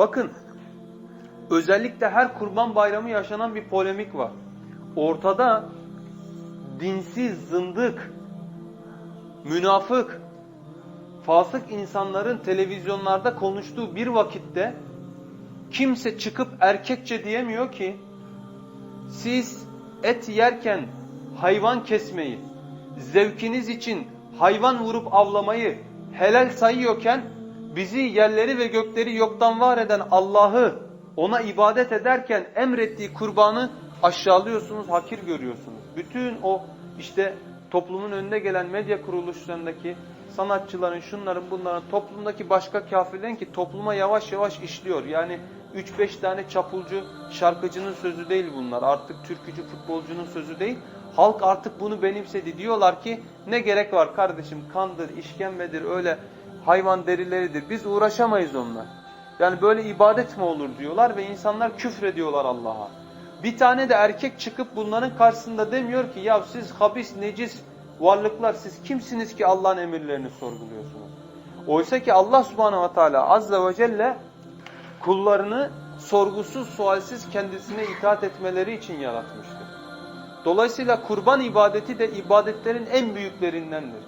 Bakın özellikle her kurban bayramı yaşanan bir polemik var. Ortada dinsiz, zındık, münafık, fasık insanların televizyonlarda konuştuğu bir vakitte kimse çıkıp erkekçe diyemiyor ki siz et yerken hayvan kesmeyi, zevkiniz için hayvan vurup avlamayı helal sayıyorken bizi yerleri ve gökleri yoktan var eden Allah'ı ona ibadet ederken emrettiği kurbanı aşağılıyorsunuz, hakir görüyorsunuz. Bütün o işte toplumun önüne gelen medya kuruluşlarındaki sanatçıların, şunların, bunların, toplumdaki başka kafirlerin ki topluma yavaş yavaş işliyor. Yani 3-5 tane çapulcu, şarkıcının sözü değil bunlar. Artık türkücü, futbolcunun sözü değil. Halk artık bunu benimsedi. Diyorlar ki ne gerek var kardeşim kandır, işkembedir, öyle hayvan derileridir. Biz uğraşamayız onunla. Yani böyle ibadet mi olur diyorlar ve insanlar küfrediyorlar Allah'a. Bir tane de erkek çıkıp bunların karşısında demiyor ki ya siz habis, necis varlıklar siz kimsiniz ki Allah'ın emirlerini sorguluyorsunuz. Oysa ki Allah subhanehu ve teala azze ve celle kullarını sorgusuz sualsiz kendisine itaat etmeleri için yaratmıştır. Dolayısıyla kurban ibadeti de ibadetlerin en büyüklerindendir.